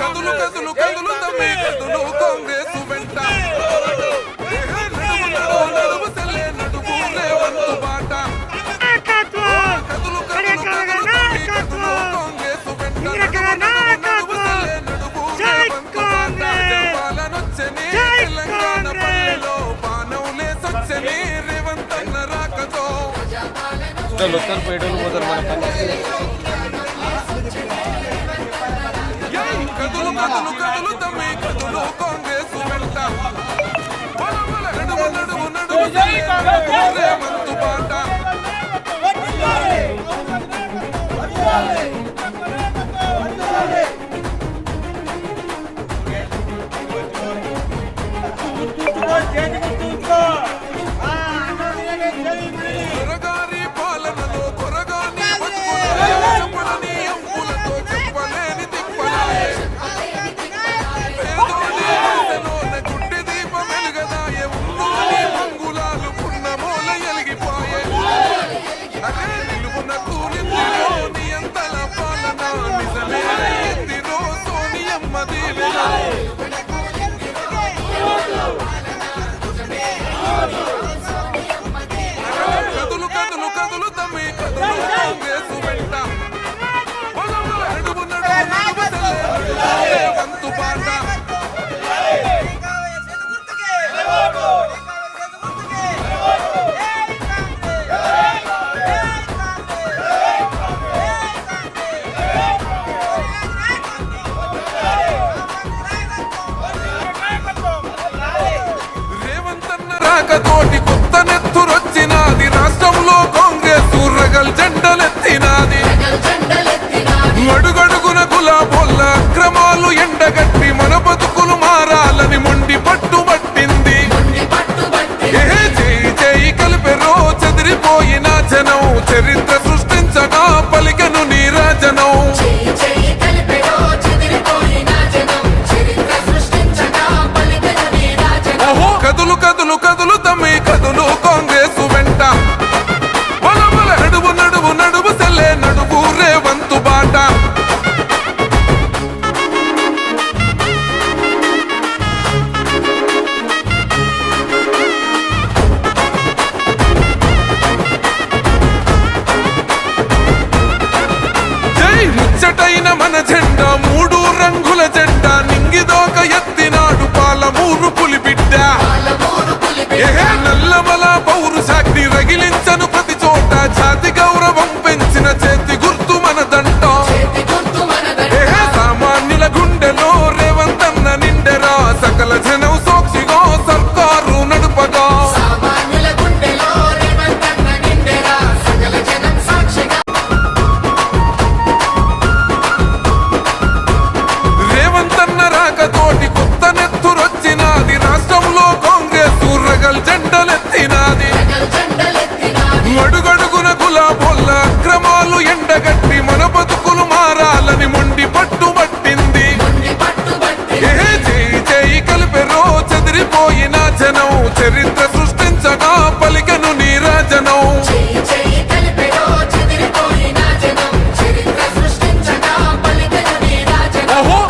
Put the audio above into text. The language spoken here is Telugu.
కదులు కదులు కదులు తమ్మి కదులు కాంగ్రెస్ వెంట. రేవంత్ అన్న రాకతో. పోయేటోళ్ళు పోతారు మన పని కదులు కదులు కదులు తమ్మి కదులు కాంగ్రెస్ వెంట చేతికి తోటి కొత్త నెత్తురొచ్చినాది రాష్ట్రంలో కాంగ్రెస్ ఉర్రగల్ జెండలెత్తిన ప్రభుం పెంచిన